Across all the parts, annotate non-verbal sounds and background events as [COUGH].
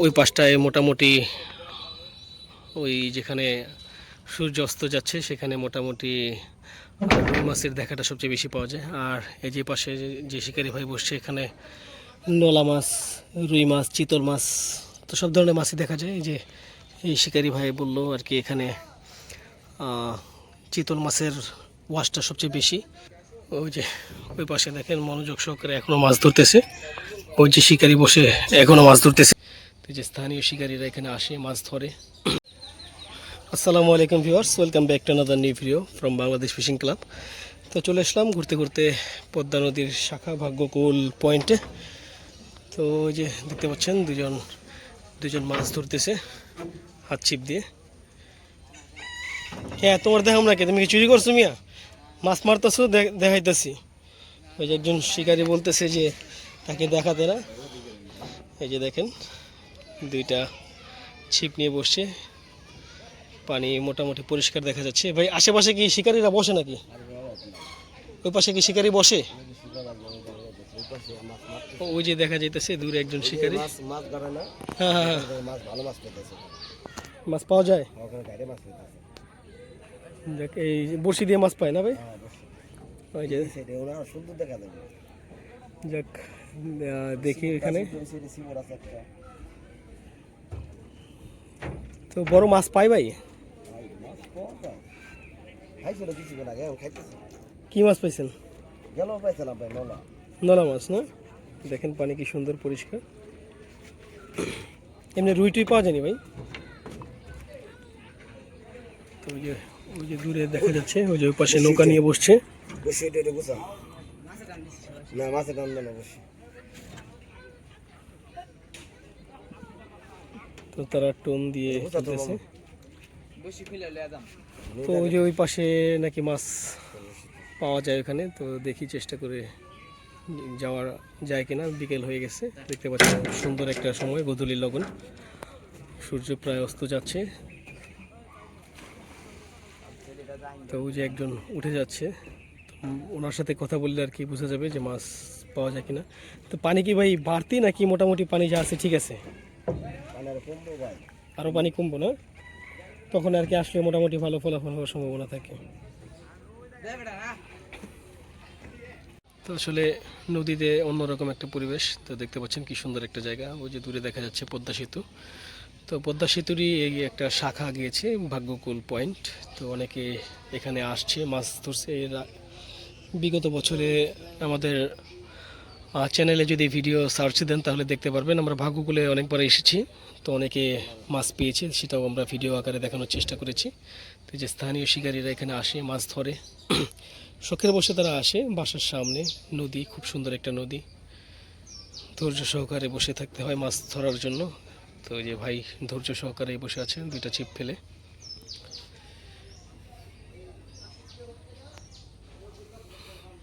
ওই পাশটায় মোটামুটি ওই যেখানে সূর্য অস্ত যাচ্ছে, সেখানে মোটামুটি রুই মাছের দেখাটা সবচেয়ে বেশি পাওয়া যায়। আর এই যে পাশে যে- শিকারি ভাই বসছে, এখানে নলা মাছ, রুই মাছ, চিতল মাছ, তো সব ধরনের মাছই দেখা যায়। এই যে, এই শিকারি ভাই বলল আর কি, এখানে চিতল মাছের ওয়াশটা সবচেয়ে বেশি। ওই যে, ওই পাশে দেখেন মনোযোগ সহকারে এখনও মাছ ধরতেছে। ওই যে শিকারি বসে এখনও মাছ ধরতেছে। এই যে স্থানীয় শিকারীরা এখানে আসে, মাছ ধরে। আসসালামু আলাইকুম viewers, welcome back to another new video from Bangladesh fishing club তো চলে আসলাম ঘুরতে ঘুরতে পদ্মা নদীর শাখা ভাগ্যকুল পয়েন্টে তো ওই যে দেখতে পাচ্ছেন দুজন দুজন মাছ ধরতেছে হাত ছিপ দিয়ে। হ্যাঁ তোমার দেখাম না কে? তুমি কি চুরি করছ মিয়া? মাছ মারতেছো দেখাইতেছি। ওই যে একজন শিকারী বলতেছে যে তাকে দেখাতে না। এই যে দেখেন। দুইটা ছিপ নিয়ে বসছে পানি মোটামুটি পরিষ্কার দেখা যাচ্ছে। ভাই আশেপাশে কি শিকারীরা বসে নাকি? ওই পাশে কি শিকারী বসে? ওই যে দেখা যাইতেছে দূরে একজন শিকারী। মাছ মাছ ধরে না? হ্যাঁ হ্যাঁ হ্যাঁ। মাছ পাওয়া যায়? দেখ এই বড়শি দিয়ে মাছ পায় না ভাই? ওই যে যাক দেখি এখানে সেটা সিমর আছে একটা তো বড় মাছ পাই ভাই? কি মাছ পাইছেন? নলা মাছ না? দেখেন পানি কি সুন্দর পরিষ্কার। এমনি রুই টুই পাওয়া যায়নি ভাই? তো ওই যে ওই যে দূরে দেখা যাচ্ছে, ওই যে ওই পাশে নৌকা নিয়ে বসছে। না, মাছের দাম না বসে। তো তারা টোন দিয়ে ফেলতেছে তো ওই যে ওই পাশে নাকি মাছ পাওয়া যায় ওখানে তো দেখি চেষ্টা করে যাওয়ার যায় কিনা। বিকেল হয়ে গেছে দেখতে পাচ্ছেন সুন্দর একটা সময় গধূলি লগন। সূর্য প্রায় অস্ত যাচ্ছে। তো ওই যে একজন উঠে যাচ্ছে। ওনার সাথে কথা বললে আর কি বোঝা যাবে যে মাছ পাওয়া যায় কিনা। তো পানি কি ভাই বাড়তি নাকি মোটামুটি পানি যা আছে ঠিক আছে? আরও পানি কমবো না? তখন আর কি আসলে মোটামুটি ভালো ফলাফল হওয়ার সম্ভাবনা থাকে। তো আসলে নদীতে অন্যরকম একটা পরিবেশ, তো দেখতে পাচ্ছেন কি সুন্দর একটা জায়গা। ওই যে দূরে দেখা যাচ্ছে পদ্মা সেতু। তো পদ্মা সেতুরই এই একটা শাখা গিয়েছে, ভাগ্যকুল পয়েন্ট। তো অনেকে এখানে আসছে, মাছ ধরছে। এর বিগত বছরে আমাদের চ্যানেলে যদি ভিডিও সার্চ দেন, তাহলে দেখতে পারবেন। আমরা ভাগ্যকুলে অনেকবার এসেছি, তো অনেকে মাছ পেয়েছে, সেটাও আমরা ভিডিও আকারে দেখানোর চেষ্টা করেছি। তো যে স্থানীয় শিকারীরা এখানে আসে, মাছ ধরে। [CLEARS THROAT] শখের বসে তারা আসে, বাসার সামনে, নদী, খুব সুন্দর একটা নদী। ধৈর্য সহকারে বসে থাকতে হয় মাছ ধরার জন্য। তো যে ভাই ধৈর্য সহকারে বসে আছেন, দুইটা ছিপ ফেলে।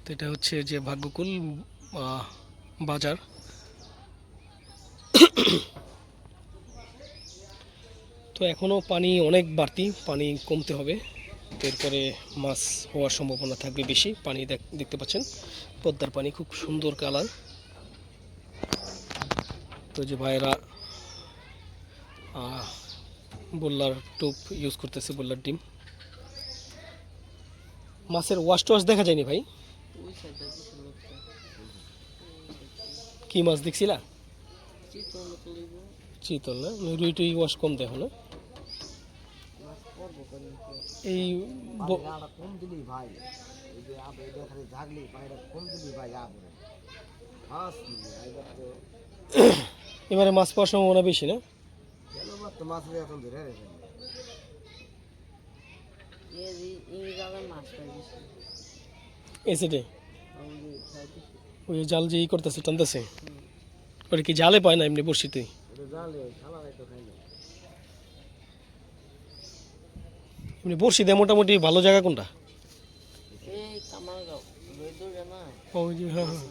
তো এটা হচ্ছে যে ভাগ্যকুল। বাজার। তো এখনও পানি অনেক বাড়তি, পানি কমতে হবে। এরপরে মাছ হওয়ার সম্ভাবনা থাকবে বেশি, পানি দেখ- দেখতে পাচ্ছেন, পদ্মার পানি খুব সুন্দর কালার। তো যে ভাইয়েরা বোল্লার টোপ ইউজ করতেছে, বোল্লার ডিম। মাছের ওয়াশ টোয়াশ দেখা যায়নি ভাই? কি মাছ দেখছিলা? চিতল না? রুই টুই ওয়াশ কম দেখো না? এই কম দিলি ভাই জাগলি কম দিলি ভাই এবারে মাছ পাওয়ার সম্ভাবনা বেশি। না মাছ এখন ধরে ওই জাল যে ই করতেছে, টানতেছে ওটা কি জালে পায় না এমনি খাইলে এমনি বসি দেয় মোটামুটি ভালো জায়গা কোনটা? ওই যে হ্যাঁ হ্যাঁ।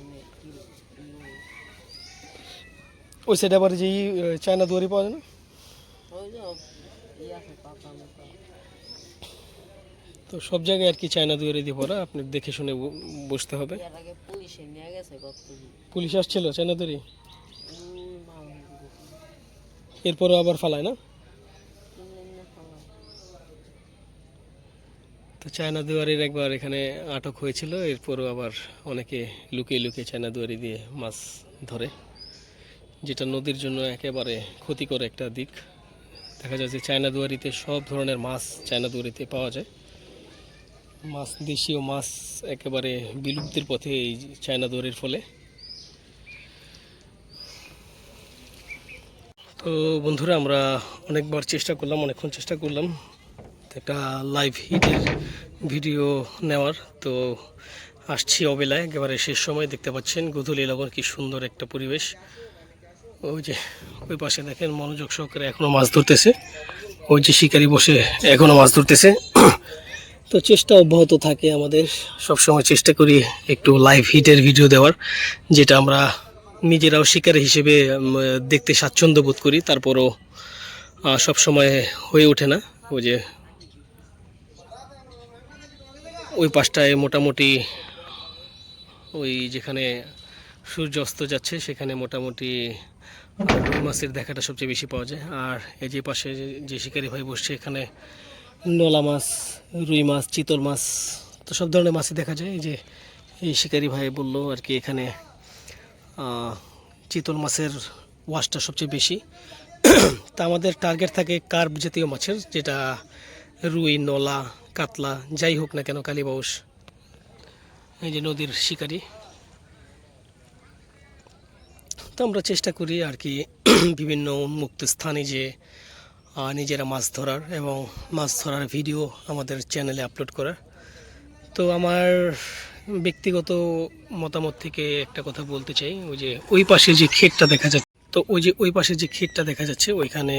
সাইডে আবার যে চায়না দুয়ারি পাওয়া যায় না ওই যে ই আছে পাতা মতো তো সব জায়গায় আর কি চায়না দুয়ারি দিয়ে পড়া আপনি দেখে শুনে বসতে হবে। পুলিশে আসছিল চায়না দুয়ারি? এরপরে আবার ফালায় না। তো চায়না দুয়ারির একবার এখানে আটক হয়েছিল এরপরও আবার অনেকে লুকিয়ে লুকিয়ে চায়না দুয়ারি দিয়ে মাছ ধরে যেটা নদীর জন্য একেবারে ক্ষতিকর একটা দিক। দেখা যায় যে চায়না দুয়ারিতে সব ধরনের মাছ চায়না দুয়ারিতে পাওয়া যায়। মাছ, দেশীয় মাছ একেবারে বিলুপ্তির পথে এই চায়না দুয়ারির ফলে। তো বন্ধুরা, আমরা অনেকবার চেষ্টা করলাম, অনেকক্ষণ চেষ্টা করলাম। একটা লাইভ হিটের ভিডিও নেওয়ার। তো আসছি অবেলায়, একেবারে শেষ সময়। দেখতে পাচ্ছেন গোধূলি লগন কি সুন্দর একটা পরিবেশ। ওই যে, ওই পাশে দেখেন মনোযোগ সহকারে এখনও মাছ ধরতেছে। ওই যে শিকারি বসে এখনও মাছ ধরতেছে। তো চেষ্টা অব্যাহত থাকে আমাদের। সব সময় চেষ্টা করি একটু লাইভ হিটের ভিডিও দেওয়ার, যেটা আমরা নিজেরাও শিকারি হিসেবে দেখতে স্বাচ্ছন্দ্য বোধ করি, তারপরও সব সময় হয়ে ওঠে না। ওই যে ওই পাশটায় মোটামুটি, ওই যেখানে সূর্য অস্ত যাচ্ছে, সেখানে মোটামুটি মাছের দেখাটা সবচেয়ে বেশি পাওয়া যায়। আর এই যে পাশে যে শিকারি ভাই বসছে, এখানে নলা মাছ, রুই মাছ, চিতল মাছ, তো সব ধরনের মাছই দেখা যায়। এই যে এই শিকারি ভাই বলল আর কি এখানে চিতল মাছের ওয়াশটা সবচেয়ে বেশি। তা আমাদের টার্গেট থাকে কার্প জাতীয় মাছের, যেটা রুই, নলা, কাতলা, যাই হোক না কেন কালীবাউস এই যে নদীর শিকারি। তো আমরা চেষ্টা করি আর কি বিভিন্ন উন্মুক্ত স্থানে যে নিজেরা মাছ ধরার এবং মাছ ধরার ভিডিও আমাদের চ্যানেলে আপলোড করার। তো আমার ব্যক্তিগত মতামত থেকে একটা কথা বলতে চাই, ওই যে ওই পাশে যে ক্ষেতটা দেখা যাচ্ছে, তো ওই যে ওই পাশে যে ক্ষেতটা দেখা যাচ্ছে, ওইখানে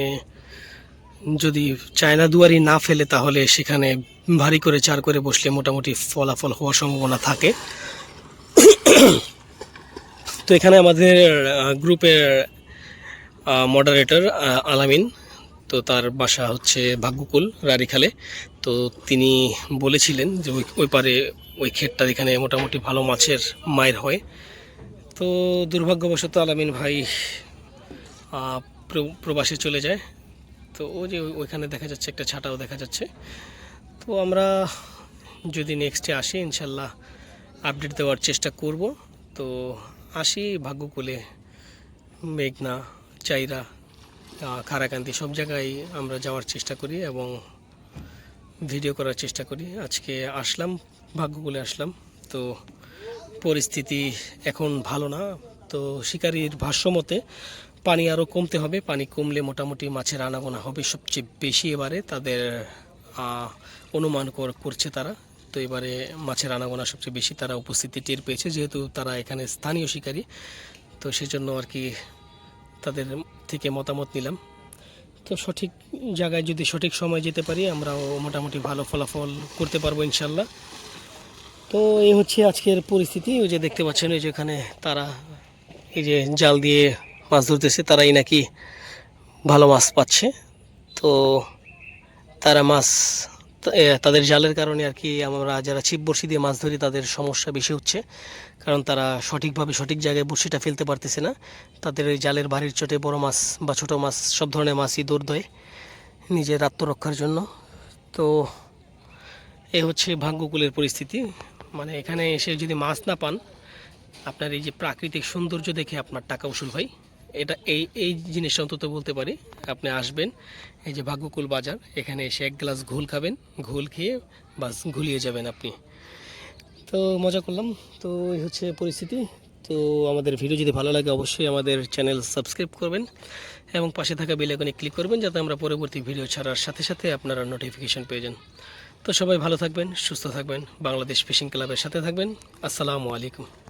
যদি চায়না দুয়ারি না ফেলে তাহলে সেখানে ভারী করে চার করে বসলে মোটামুটি ফলাফল হওয়ার সম্ভাবনা থাকে। তো এখানে আমাদের গ্রুপের মডারেটর আলামিন। তো তার বাসা হচ্ছে ভাগ্যকুল রারিখালে তো তিনি বলেছিলেন যে ওই ওই পারে ওই ক্ষেতটা এখানে মোটামুটি ভালো মাছের মায়ের হয়। তো দুর্ভাগ্যবশত আলামিন ভাই প্রবাসে চলে যায়। তো ও যে ওইখানে দেখা যাচ্ছে, একটা ছাটাও দেখা যাচ্ছে। তো আমরা যদি নেক্সটে আসি, ইনশাল্লাহ আপডেট দেওয়ার চেষ্টা করব। তো আসি ভাগ্যকুলে, মেঘনা, চাইরা খারাকান্দি সব জায়গায় আমরা যাওয়ার চেষ্টা করি এবং ভিডিও করার চেষ্টা করি। আজকে আসলাম, ভাগ্যকুলে আসলাম। তো পরিস্থিতি এখন ভালো না। তো শিকারির ভাষ্যমতে পানি আরও কমতে হবে। পানি কমলে মোটামুটি মাছের আনাগোনা হবে সবচেয়ে বেশি এবারে। তাদের অনুমান করছে তারা। তো এবারে মাছের আনাগোনা সবচেয়ে বেশি তারা উপস্থিতি টের পেয়েছে। যেহেতু তারা এখানে স্থানীয় শিকারী, তো সেজন্য আর কি তাদের থেকে মতামত নিলাম। তো সঠিক জায়গায় যদি সঠিক সময় যেতে পারি, আমরাও মোটামুটি ভালো ফলাফল করতে পারব ইনশাল্লাহ তো এই হচ্ছে আজকের পরিস্থিতি। ওই যে দেখতে পাচ্ছেন, ওই যে এখানে তারা এই যে জাল দিয়ে মাছ ধরতেছে, তারাই নাকি ভালো মাছ পাচ্ছে। তো তারা মাছ তাদের জালের কারণে আর কি আমরা যারা ছিপ বড়শি দিয়ে মাছ ধরি, তাদের সমস্যা বেশি হচ্ছে। কারণ তারা সঠিকভাবে সঠিক জায়গায় বড়শিটা ফেলতে পারতেছে না। তাদের ওই জালের বাড়ির চোটে বড় মাছ বা ছোট মাছ, সব ধরনের মাছই দৌড় দেয় নিজের আত্মরক্ষার জন্য। তো এ হচ্ছে ভাগ্যকুলের পরিস্থিতি। মানে এখানে এসে যদি মাছ না পান, আপনার এই যে প্রাকৃতিক সৌন্দর্য দেখে আপনার টাকা উসুল হয়। এটা এই এই জিনিসটা অন্তত বলতে পারি। আপনি আসবেন, এই যে ভাগ্যকুল বাজার, এখানে এসে এক গ্লাস ঘোল খাবেন, ঘোল খেয়ে বাস ঘুলিয়ে যাবেন আপনি। তো মজা করলাম। তো এই হচ্ছে পরিস্থিতি। তো আমাদের ভিডিও যদি ভালো লাগে, অবশ্যই আমাদের চ্যানেল সাবস্ক্রাইব করবেন এবং পাশে থাকা বেল আইকনে ক্লিক করবেন, যাতে আমরা পরবর্তী ভিডিও ছাড়ার সাথে সাথে আপনারা নোটিফিকেশন পেয়ে যান। তো সবাই ভালো থাকবেন, সুস্থ থাকবেন, বাংলাদেশ ফিশিং ক্লাবের সাথে থাকবেন। আসসালামু আলাইকুম।